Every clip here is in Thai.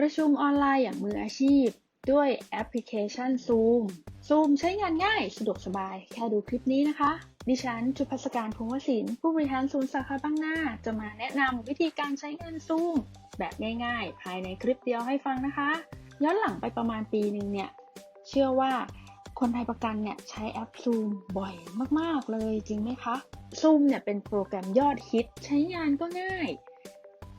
ประชุมออนไลน์อย่างมืออาชีพ ด้วยแอปพลิเคชัน Zoom Zoom ใช้งานง่ายสะดวกสบาย แค่ดูคลิปนี้นะคะ ดิฉันจุพัสการพงวศินผู้บริหารศูนย์สาขาบางหน้าจะมาแนะนำวิธีการใช้งาน Zoom แบบง่ายๆ ภายในคลิปเดียวให้ฟังนะคะย้อนหลังไปประมาณปีหนึ่งเนี่ย เชื่อว่าคนไทยประกันเนี่ยใช้แอป Zoom บ่อยมากๆเลยจริงไหมคะ Zoom เนี่ยเป็นโปรแกรมยอดฮิต ใช้งานก็ง่าย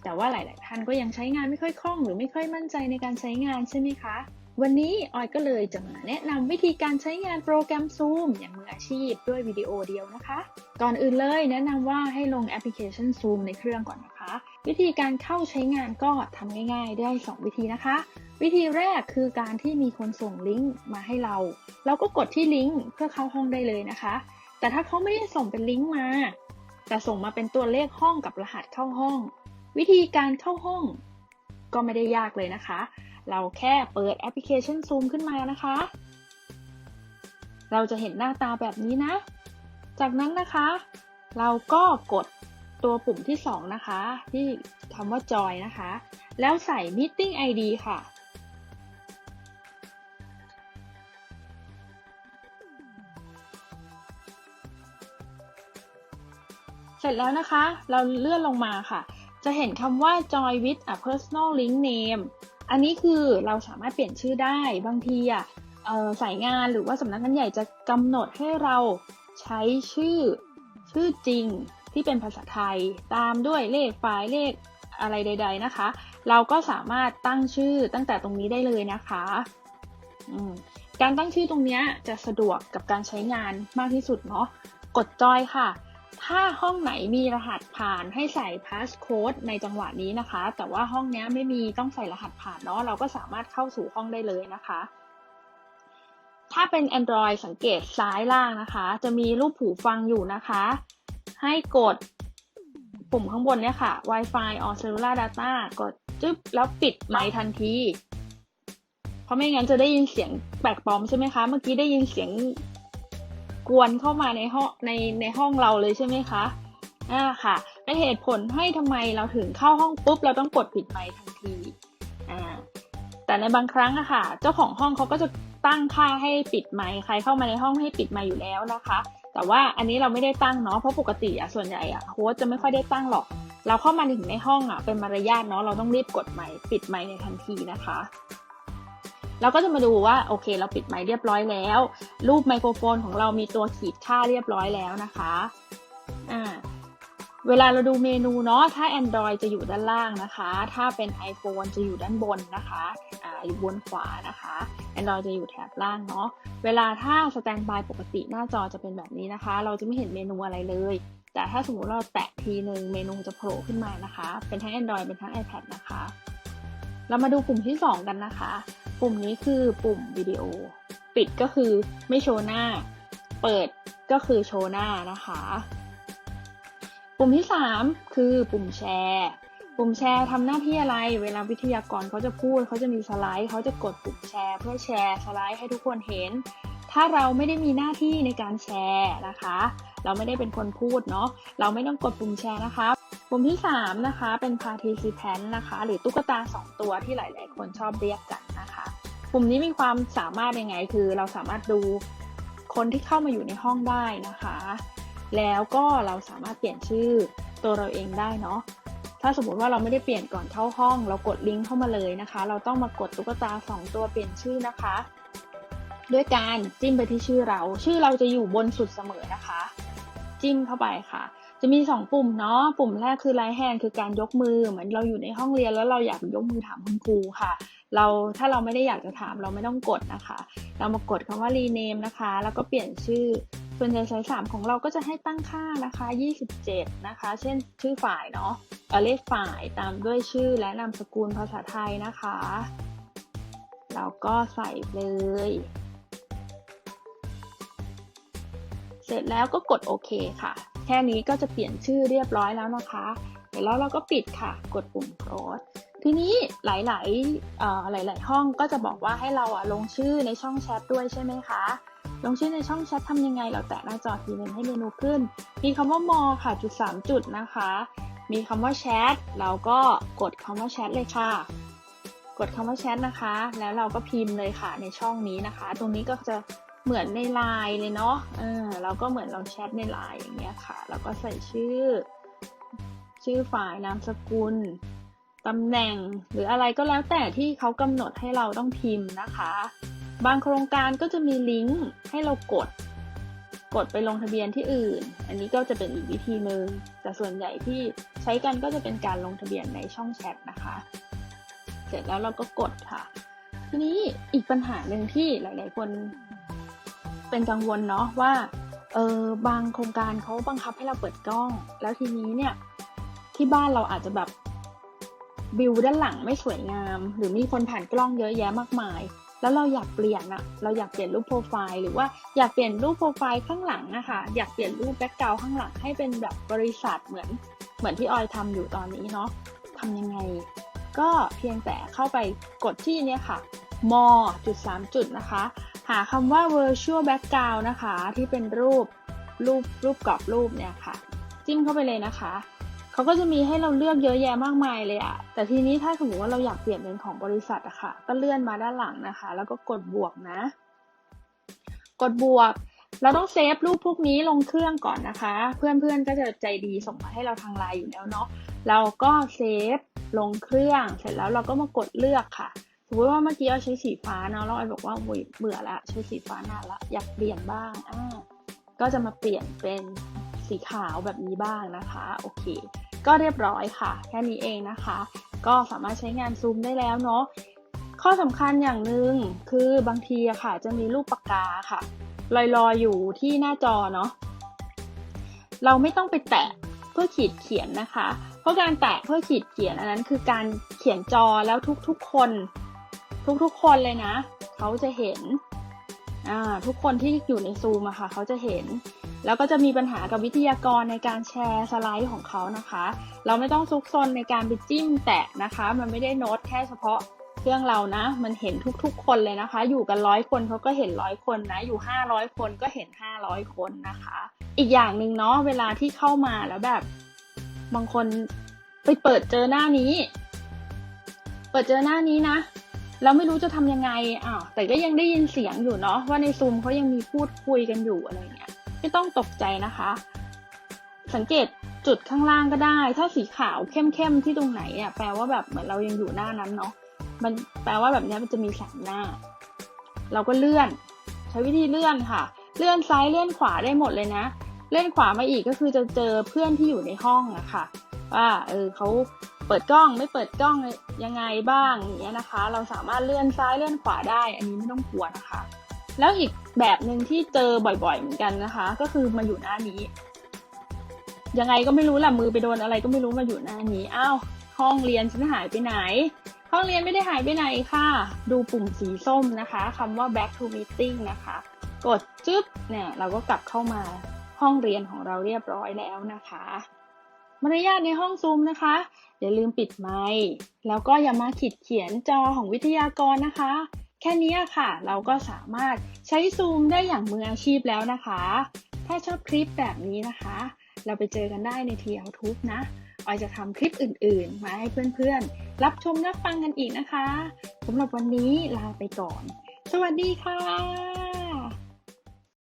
แต่ว่าหลาย ๆ ท่านก็ยังใช้งานไม่ค่อยคล่อง หรือไม่ค่อยมั่นใจในการใช้งานใช่ไหมคะ วันนี้ออยก็เลยจะมาแนะนำวิธีการใช้งานโปรแกรม Zoom อย่างมืออาชีพด้วยวิดีโอเดียวนะคะ ก่อนอื่นเลยแนะนำว่าให้ลงแอปพลิเคชัน Zoom ในเครื่องก่อนนะคะ วิธีการเข้าใช้งานก็ทำง่าย ๆ ได้ 2 วิธีนะคะ วิธีแรกคือการที่มีคนส่งลิงก์มาให้เรา เราก็กดที่ลิงก์เพื่อเข้าห้องได้เลยนะคะ แต่ถ้าเขาไม่ได้ส่งเป็นลิงก์มา แต่ส่งมาเป็นตัวเลขห้องกับรหัสเข้าห้อง วิธีการเข้าห้องก็ไม่ได้ยากเลยนะคะ เราแค่เปิดแอปพลิเคชัน Zoom ขึ้นมานะคะ เราจะเห็นหน้าตาแบบนี้นะ จากนั้นนะคะ เราก็กดตัวปุ่มที่ 2 นะคะ ที่คำว่า Join นะคะ แล้วใส่ Meeting ID ค่ะ เสร็จแล้วนะคะ เราเลื่อนลงมาค่ะ จะเห็นคำว่า join with a personal link name อันนี้คือเราสามารถเปลี่ยนชื่อได้บางทีอะสายงานหรือว่าสำนักงานใหญ่จะกำหนดให้เราใช้ชื่อชื่อจริงที่เป็นภาษาไทย ตามด้วยเลขไฟล์เลขอะไรใด ๆนะคะ เราก็สามารถตั้งชื่อตั้งแต่ตรงนี้ได้เลยนะคะการตั้งชื่อตรงนี้จะสะดวกกับการใช้งานมากที่สุดเนาะกดจอยค่ะ ถ้าห้องไหนมีรหัสผ่านให้ใส่พาสโค้ดในจังหวะนี้นะคะ แต่ว่าห้องนี้ไม่มีต้องใส่รหัสผ่านเนาะเราก็สามารถเข้าสู่ห้องได้เลยนะคะ ถ้าเป็น Android สังเกตซ้ายล่างนะคะ จะมีรูปหูฟังอยู่นะคะ ให้กดปุ่มข้างบนเนี่ยค่ะ Wi-Fi or Cellular Data กดจึ๊บแล้วปิดไมค์ทันที เพราะไม่งั้นจะได้ยินเสียงแปลกปลอมใช่ไหมคะ เมื่อกี้ได้ยินเสียง กวนเข้ามาในห้องในในห้องเราเลยใช่ไหมคะอ่าค่ะเป็นเหตุผลให้ทำไมเราถึงเข้าห้องปุ๊บเราต้องกดปิดไมค์ทันทีอ่าแต่ในบางครั้งอะค่ะ เจ้าของห้องเขาก็จะตั้งค่าให้ปิดไมค์ใครเข้ามาในห้องให้ปิดไมค์อยู่แล้วนะคะ แต่ว่าอันนี้เราไม่ได้ตั้งเนาะเพราะปกติอะส่วนใหญ่อะโฮสจะไม่ค่อยได้ตั้งหรอก เราเข้ามาถึงในห้องอะเป็นมารยาทเนาะเราต้องรีบกดไมค์ปิดไมค์ในทันทีนะคะ เราก็จะมาดูว่าโอเค เราปิดไมค์เรียบร้อยแล้ว รูปไมโครโฟนของเรามีตัวขีดค่าเรียบร้อยแล้วนะคะอ่าเวลาเราดูเมนูเนาะ ถ้า Android จะอยู่ด้านล่างนะคะ ถ้าเป็น iPhone จะอยู่ด้านบนนะคะ อ่า อยู่บนขวานะคะ Android จะอยู่แถบล่างเนาะ เวลาถ้าสแตนบายปกติหน้าจอจะเป็นแบบนี้นะคะ เราจะไม่เห็นเมนูอะไรเลย แต่ถ้าสมมติเราแตะทีหนึ่งเมนูจะโผล่ขึ้นมานะคะ เป็นทั้ง Android เป็นทั้ง iPad นะคะ เรามาดูปุ่มที่ 2 กันนะคะ ปุ่มนี้คือปุ่มวิดีโอ ปิดก็คือไม่โชว์หน้า เปิดก็คือโชว์หน้านะคะ ปุ่มที่ 3 คือปุ่มแชร์ ปุ่มแชร์ทำหน้าที่อะไร เวลาวิทยากรเขาจะพูดเขาจะมีสไลด์เขาจะกดปุ่มแชร์ เพื่อแชร์สไลด์ให้ทุกคนเห็น ถ้าเราไม่ได้มีหน้าที่ในการแชร์นะคะ เราไม่ได้เป็นคนพูดเนาะเราไม่ต้องกดปุ่มแชร์นะคะปุ่มที่ 3 นะคะ เป็น participant นะคะ หรือตุ๊กตา 2 ตัวที่หลาย ๆ คนชอบเรียกกัน นะคะปุ่มนี้มีความสามารถยังไง คือเราสามารถดูคนที่เข้ามาอยู่ในห้องได้นะคะ แล้วก็เราสามารถเปลี่ยนชื่อตัวเราเองได้เนาะ ถ้าสมมติว่าเราไม่ได้เปลี่ยนก่อนเข้าห้อง เรากดลิงก์เข้ามาเลยนะคะ เราต้องมากดตุ๊กตา 2 ตัวเปลี่ยนชื่อนะคะ ด้วยการจิ้มไปที่ชื่อเรา ชื่อเราจะอยู่บนสุดเสมอนะคะ จิ้มเข้าไปค่ะ จะมี 2 ปุ่มเนาะปุ่มแรกคือไลท์แฮนคือการยกมือ เหมือนเราอยู่ในห้องเรียนแล้วเราอยากยกมือถามคุณครูค่ะ เราถ้าเราไม่ได้อยากจะถามเราไม่ต้องกดนะคะ เรามากดคำว่า rename นะคะ แล้วก็เปลี่ยนชื่อ ส่วนใหญ่สายสามของเราก็จะให้ตั้งค่านะคะ 27 นะคะ เช่นชื่อฝ่ายเนาะเลขฝ่ายตามด้วยชื่อและนามสกุลภาษาไทยนะคะเราก็ใส่เลย เสร็จแล้วก็กดโอเคค่ะ แค่นี้ก็จะเปลี่ยนชื่อเรียบร้อยแล้วนะคะเสร็จแล้วเราก็ปิดค่ะ กดปุ่ม close ทีนี้หลายๆหลาย ๆ ห้องก็จะบอกว่าให้เราอะลงชื่อในช่องแชทด้วยใช่ไหมคะ ลงชื่อในช่องแชททำยังไง เราแตะหน้าจอทีนึงให้เมนูขึ้น มีคำว่ามอค่ะจุด3จุดนะคะ มีคำว่าแชทเราก็กดคำว่าแชทเลยค่ะ กดคำว่าแชทนะคะ แล้วเราก็พิมพ์เลยค่ะในช่องนี้นะคะ ตรงนี้ก็จะ เหมือนในไลน์เลยเนาะเออเราก็เหมือนเราแชทในไลน์อย่างเงี้ยค่ะ แล้วก็ใส่ชื่อ ชื่อฝ่ายนามสกุลตำแหน่งหรืออะไรก็แล้วแต่ที่เขากำหนดให้เราต้องพิมพ์นะคะ บางโครงการก็จะมีลิงก์ให้เรากด กดไปลงทะเบียนที่อื่น อันนี้ก็จะเป็นอีกวิธีหนึ่งแต่ส่วนใหญ่ที่ใช้กันก็จะเป็นการลงทะเบียนในช่องแชทนะคะ เสร็จแล้วเราก็กดค่ะ ทีนี้อีกปัญหาหนึ่งที่หลาย ๆ คน เป็นกังวลเนาะว่าเออบางโครงการเขาบังคับให้เราเปิดกล้อง แล้วทีนี้เนี่ยที่บ้านเราอาจจะแบบวิวด้านหลังไม่สวยงาม หรือมีคนผ่านกล้องเยอะแยะมากมาย แล้วเราอยากเปลี่ยนอะเราอยากเปลี่ยนรูปโปรไฟล์หรือว่าอยากเปลี่ยนรูปโปรไฟล์ข้างหลังอะคะอยากเปลี่ยนรูปแบ็กกราวข้างหลังให้เป็นแบบบริษัทเหมือนเหมือนที่ออยทำอยู่ตอนนี้เนาะทำยังไง ก็เพียงแต่เข้าไปกดที่เนี่ยค่ะ m จุดสามจุดนะคะ หาคำว่า virtual background นะคะ ที่เป็นรูปรูปรูปกรอบรูปเนี่ยค่ะ จิ้มเข้าไปเลยนะคะ เขาก็จะมีให้เราเลือกเยอะแยะมากมายเลยอะแต่ทีนี้ถ้าสมมติว่าเราอยากเปลี่ยนเป็นของบริษัทอะค่ะ ก็เลื่อนมาด้านหลังนะคะ แล้วก็กดบวกนะ กดบวก เราต้องเซฟรูปพวกนี้ลงเครื่องก่อนนะคะ เพื่อนๆก็จะใจดีส่งมาให้เราทางไลน์อยู่แล้วเนาะ เราก็เซฟลงเครื่อง เสร็จแล้วเราก็มากดเลือกค่ะ มมติว่าเมื่อกี้เราใช้สีฟ้าเนาะแล้วไอบอกว่าโอยเบื่อละใช้สีฟ้านานละอยากเปลี่ยนบ้างอ่าก็จะมาเปลี่ยนเป็นสีขาวแบบนี้บ้างนะคะโอเค ก็เรียบร้อยค่ะ แค่นี้เองนะคะ ก็สามารถใช้งานซูมได้แล้วเนาะข้อสำคัญอย่างหนึ่งคือบางทีอะค่ะ จะมีรูปปากกาค่ะลอยๆอยู่ที่หน้าจอเนาะเราไม่ต้องไปแตะเพื่อขีดเขียนนะคะ เพราะการแตะเพื่อขีดเขียนอันนั้นคือการเขียนจอแล้วทุกๆคน ทุกๆคนเลยนะ เขาจะเห็นทุกคนที่อยู่ในซูมอะค่ะ เขาจะเห็น แล้วก็จะมีปัญหากับวิทยากรในการแชร์สไลด์ของเขานะคะ เราไม่ต้องซุกซนในการไปจิ้มแตะนะคะ มันไม่ได้โน้ตแค่เฉพาะเครื่องเรานะ มันเห็นทุกๆ คนเลยนะคะ อยู่กันร้อยคนเขาก็เห็นร้อยคนนะ อยู่ห้าร้อยคนก็เห็นห้าร้อยคนนะคะ อีกอย่างหนึ่งเนาะ เวลาที่เข้ามาแล้วแบบ บางคนไปเปิดเจอหน้านี้ เปิดเจอหน้านี้นะ เราไม่รู้จะทำยังไงอ้าวแต่ก็ยังได้ยินเสียงอยู่เนาะว่าในซูมเขายังมีพูดคุยกันอยู่อะไรเงี้ยไม่ต้องตกใจนะคะ สังเกตจุดข้างล่างก็ได้ ถ้าสีขาวเข้มๆที่ตรงไหนอะแปลว่าแบบเหมือนเรายังอยู่หน้านั้นเนาะมันแปลว่าแบบนี้มันจะมีสามหน้า เราก็เลื่อน ใช้วิธีเลื่อนค่ะ เลื่อนซ้ายเลื่อนขวาได้หมดเลยนะ เลื่อนขวามาอีกก็คือจะเจอเพื่อนที่อยู่ในห้องอะค่ะว่าเออเขาเปิดกล้องไม่เปิดกล้อง ยังไงบ้างอย่างเงี้ยนะคะ เราสามารถเลื่อนซ้ายเลื่อนขวาได้ อันนี้ไม่ต้องกลัวนะคะ แล้วอีกแบบหนึ่งที่เจอบ่อยๆ เหมือนกันนะคะ ก็คือมาอยู่หน้านี้ ยังไงก็ไม่รู้แหละมือไปโดนอะไรก็ไม่รู้มาอยู่หน้านี้อ้าวห้องเรียนฉันหายไปไหน ห้องเรียนไม่ได้หายไปไหนค่ะ ดูปุ่มสีส้มนะคะคำว่า back to meeting นะคะ กดจึ๊บเนี่ยเราก็กลับเข้ามาห้องเรียนของเราเรียบร้อยแล้วนะคะ มารยาทในห้องซูมนะคะ อย่าลืมปิดไมค์แล้วก็อย่ามาขีดเขียนจอของวิทยากรนะคะ แค่นี้ค่ะ เราก็สามารถใช้ซูมได้อย่างมืออาชีพแล้วนะคะ ถ้าชอบคลิปแบบนี้นะคะ เราไปเจอกันได้ในทีเอาทูบนะออยจะทำคลิปอื่นๆ มาให้เพื่อนๆ รับชมรับฟังกันอีกนะคะสำหรับวันนี้ลาไปก่อน สวัสดีค่ะ